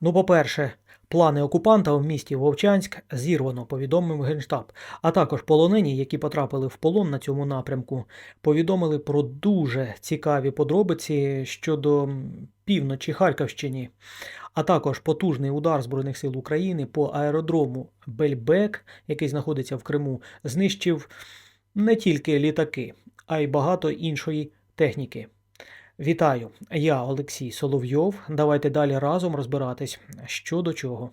Ну, по-перше, плани окупанта в місті Вовчанськ зірвано, повідомив Генштаб. А також полонені, які потрапили в полон на цьому напрямку, повідомили про дуже цікаві подробиці щодо півночі Харківщині, а також потужний удар Збройних сил України по аеродрому Бельбек, який знаходиться в Криму, знищив не тільки літаки, а й багато іншої техніки. Вітаю, я Олексій Соловйов. Давайте далі разом розбиратись, що до чого.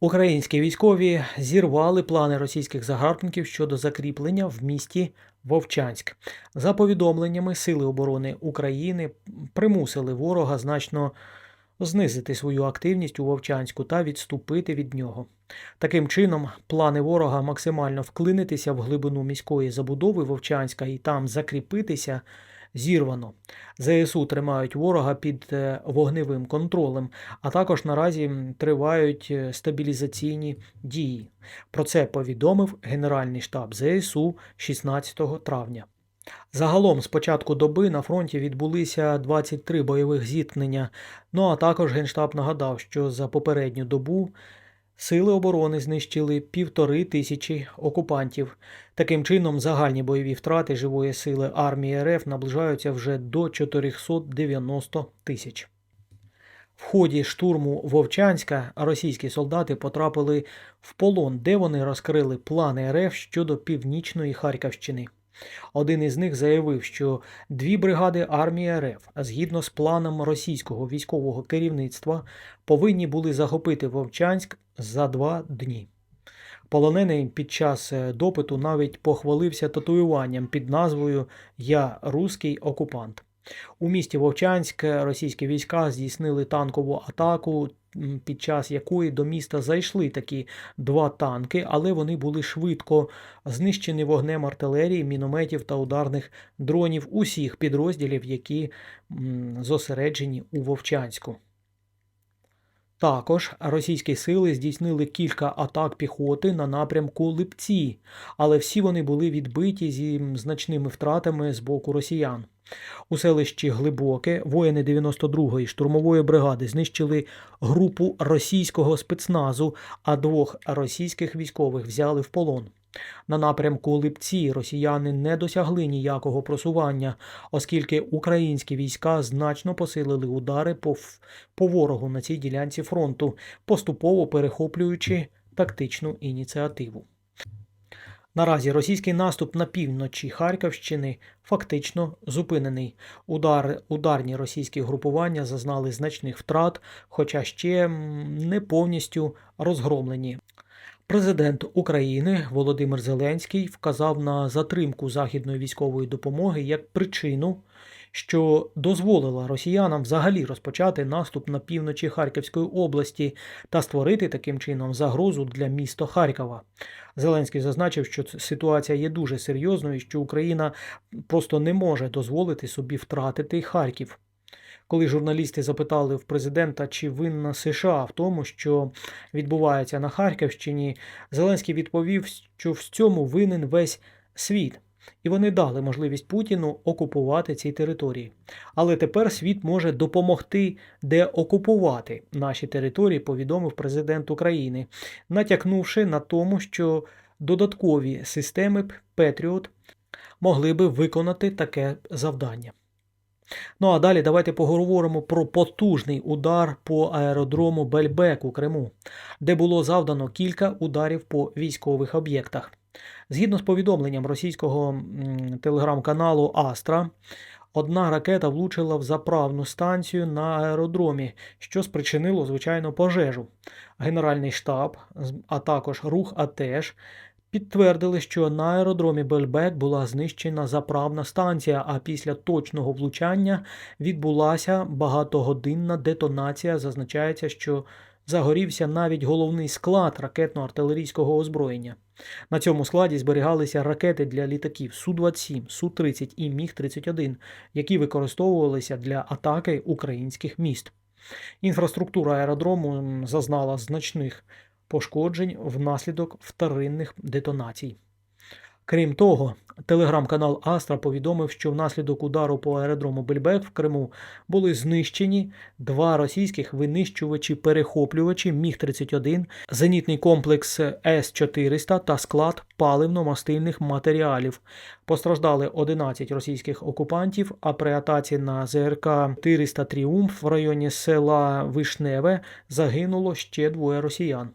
Українські військові зірвали плани російських загарбників щодо закріплення в місті Вовчанськ. За повідомленнями Сили оборони України примусили ворога значно знизити свою активність у Вовчанську та відступити від нього. Таким чином, плани ворога максимально вклинитися в глибину міської забудови Вовчанська і там закріпитися зірвано. ЗСУ тримають ворога під е, вогневим контролем, а також наразі тривають е, стабілізаційні дії. Про це повідомив Генеральний штаб ЗСУ 16 травня. Загалом з початку доби на фронті відбулися 23 бойових зіткнення. Ну а також Генштаб нагадав, що за попередню добу сили оборони знищили півтори тисячі окупантів. Таким чином, загальні бойові втрати живої сили армії РФ наближаються вже до 490 тисяч. В ході штурму Вовчанська російські солдати потрапили в полон, де вони розкрили плани РФ щодо північної Харківщини. Один із них заявив, що дві бригади армії РФ, згідно з планом російського військового керівництва, повинні були захопити Вовчанськ за два дні. Полонений під час е, допиту навіть похвалився татуюванням під назвою Я руський окупант. У місті Вовчанськ російські війська здійснили танкову атаку, під час якої до міста зайшли такі два танки, але вони були швидко знищені вогнем артилерії, мінометів та ударних дронів усіх підрозділів, які зосереджені у Вовчанську. Також російські сили здійснили кілька атак піхоти на напрямку Липці, але всі вони були відбиті зі значними втратами з боку росіян. У селищі Глибоке воїни 92-ї штурмової бригади знищили групу російського спецназу, а двох російських військових взяли в полон. На напрямку Липці росіяни не досягли ніякого просування, оскільки українські війська значно посилили удари по, по ворогу на цій ділянці фронту, поступово перехоплюючи тактичну ініціативу. Наразі російський наступ на півночі Харківщини фактично зупинений. Удар, ударні російські групування зазнали значних втрат, хоча ще не повністю розгромлені. Президент України Володимир Зеленський вказав на затримку західної військової допомоги як причину, що дозволила росіянам взагалі розпочати наступ на півночі Харківської області та створити таким чином загрозу для міста Харкова. Зеленський зазначив, що ситуація є дуже серйозною, що Україна просто не може дозволити собі втратити Харків. Коли журналісти запитали в президента, чи винна США в тому, що відбувається на Харківщині, Зеленський відповів, що в цьому винен весь світ. І вони дали можливість Путіну окупувати ці території. Але тепер світ може допомогти деокупувати наші території, повідомив президент України, натякнувши на тому, що додаткові системи Петріот могли би виконати таке завдання. Ну а далі давайте поговоримо про потужний удар по аеродрому Бельбек у Криму, де було завдано кілька ударів по військових об'єктах. Згідно з повідомленням російського телеграм-каналу Астра, одна ракета влучила в заправну станцію на аеродромі, що спричинило, звичайно, пожежу. Генеральний штаб, а також рух АТЕШ підтвердили, що на аеродромі Бельбек була знищена заправна станція, а після точного влучання відбулася багатогодинна детонація. Зазначається, що загорівся навіть головний склад ракетно-артилерійського озброєння. На цьому складі зберігалися ракети для літаків Су-27, Су-30 і Міг-31, які використовувалися для атаки українських міст. Інфраструктура аеродрому зазнала значних пошкоджень внаслідок вторинних детонацій. Крім того, телеграм-канал Астра повідомив, що внаслідок удару по аеродрому Бельбек в Криму були знищені два російських винищувачі-перехоплювачі Міг-31, зенітний комплекс С-400 та склад паливно-мастильних матеріалів. Постраждали 11 російських окупантів, а при атаці на ЗРК 400 Тріумф в районі села Вишневе загинуло ще двоє росіян.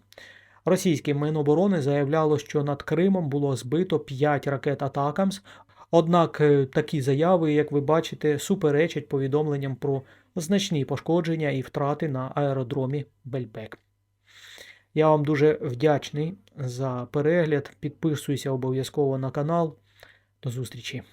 Російське Міноборони заявляло, що над Кримом було збито 5 ракет Атакамс. Однак е, такі заяви, як ви бачите, суперечать повідомленням про значні пошкодження і втрати на аеродромі Бельбек. Я вам дуже вдячний за перегляд. Підписуйся обов'язково на канал. До зустрічі!